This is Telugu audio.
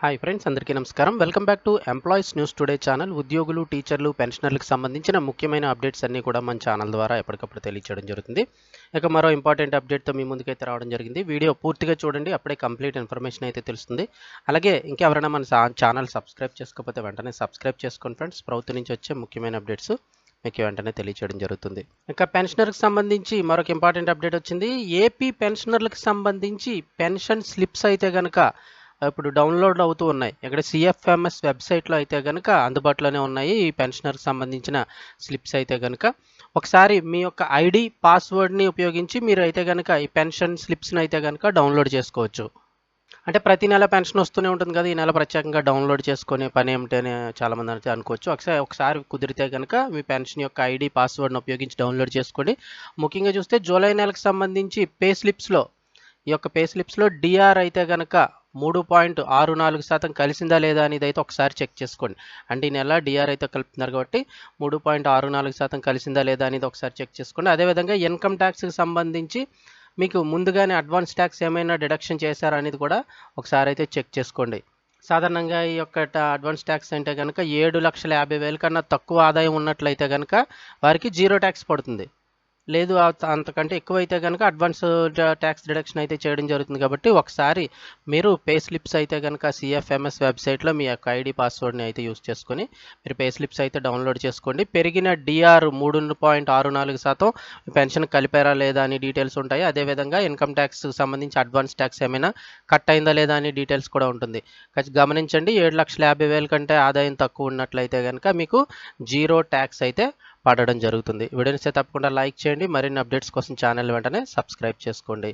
హాయ్ ఫ్రెండ్స్ అందరికీ నమస్కారం. Welcome back to employees news today channel ఉద్యోగులు టీచర్లు పెన్షనర్లకు సంబంధించిన ముఖ్యమైన అప్డేట్స్ అన్నీ కూడా మన ఛానల్ ద్వారా ఎప్పటికప్పుడు తెలియచేయడం జరుగుతుంది. ఇక మరో ఇంపార్టెంట్ అప్డేట్తో మీ ముందుకైతే రావడం జరిగింది. వీడియో పూర్తిగా చూడండి అప్పుడే కంప్లీట్ ఇన్ఫర్మేషన్ అయితే తెలుస్తుంది. అలాగే ఇంకెవరైనా మన ఛానల్ సబ్స్క్రైబ్ చేసుకోకపోతే వెంటనే సబ్స్క్రైబ్ చేసుకోండి ఫ్రెండ్స్ ప్రభుత్వం నుంచి వచ్చే ముఖ్యమైన అప్డేట్స్ మీకు వెంటనే తెలియచేయడం జరుగుతుంది. ఇంకా పెన్షనర్కి సంబంధించి మరొక ఇంపార్టెంట్ అప్డేట్ వచ్చింది. ఏపీ పెన్షనర్లకు సంబంధించి పెన్షన్ స్లిప్స్ అయితే కనుక ఇప్పుడు డౌన్లోడ్ అవుతూ ఉన్నాయి. ఇక్కడ సిఎఫ్ఎంఎస్ వెబ్సైట్లో అయితే కనుక అందుబాటులోనే ఉన్నాయి. ఈ పెన్షనర్కి సంబంధించిన స్లిప్స్ అయితే కనుక ఒకసారి మీ యొక్క ఐడి పాస్వర్డ్ని ఉపయోగించి మీరు అయితే కనుక ఈ పెన్షన్ స్లిప్స్ని అయితే కనుక డౌన్లోడ్ చేసుకోవచ్చు. అంటే ప్రతి నెల పెన్షన్ వస్తూనే ఉంటుంది కదా. ఈ నెల ప్రత్యేకంగా డౌన్లోడ్ చేసుకునే పని ఏమిటని చాలామంది అయితే అనుకోవచ్చు. ఒకసారి ఒకసారి కుదిరితే కనుక మీ పెన్షన్ యొక్క ఐడి పాస్వర్డ్ని ఉపయోగించి డౌన్లోడ్ చేసుకోండి ముఖ్యంగా చూస్తే జూలై నెలకు సంబంధించి పే స్లిప్స్లో ఈ యొక్క పే స్లిప్స్లో డిఆర్ అయితే కనుక మూడు పాయింట్ ఆరు నాలుగు శాతం కలిసిందా లేదా అనేది అయితే ఒకసారి చెక్ చేసుకోండి. అంటే ఈ నెల డిఆర్ అయితే కలుపుతున్నారు కాబట్టి మూడు పాయింట్ ఆరు నాలుగు శాతం కలిసిందా లేదా అనేది ఒకసారి చెక్ చేసుకోండి. అదేవిధంగా ఇన్కమ్ ట్యాక్స్కి సంబంధించి మీకు ముందుగానే అడ్వాన్స్ ట్యాక్స్ ఏమైనా డిడక్షన్ చేశారా అనేది కూడా ఒకసారి అయితే చెక్ చేసుకోండి. సాధారణంగా ఈ యొక్క అడ్వాన్స్ ట్యాక్స్ అంటే కనుక ఏడు లక్షల యాభై వేల కన్నా తక్కువ ఆదాయం ఉన్నట్లయితే కనుక వారికి జీరో ట్యాక్స్ పడుతుంది. లేదు అంతకంటే ఎక్కువ అయితే కనుక అడ్వాన్స్ ట్యాక్స్ డిడక్షన్ అయితే చేయడం జరుగుతుంది కాబట్టి ఒకసారి మీరు పే స్లిప్స్ అయితే కనుక సిఎఫ్ఎంఎస్ వెబ్సైట్లో మీ యొక్క ఐడి పాస్వర్డ్ని అయితే యూస్ చేసుకొని మీరు పే స్లిప్స్ అయితే డౌన్లోడ్ చేసుకోండి. పెరిగిన డిఆర్ మూడు పాయింట్ ఆరు నాలుగు శాతం పెన్షన్ కలిపారా లేదా అని డీటెయిల్స్ ఉంటాయి. అదేవిధంగా ఇన్కమ్ ట్యాక్స్ సంబంధించి అడ్వాన్స్ ట్యాక్స్ ఏమైనా కట్ అయిందా లేదా అని డీటెయిల్స్ కూడా ఉంటుంది. గమనించండి ఏడు లక్షల యాభై వేల కంటే ఆదాయం తక్కువ ఉన్నట్లయితే కనుక మీకు జీరో ట్యాక్స్ అయితే పడడం జరుగుతుంది. వీడియోని తప్పకుండా లైక్ చేయండి. మరిన్ని అప్డేట్స్ కోసం ఛానల్ వెంటనే సబ్స్క్రైబ్ చేసుకోండి.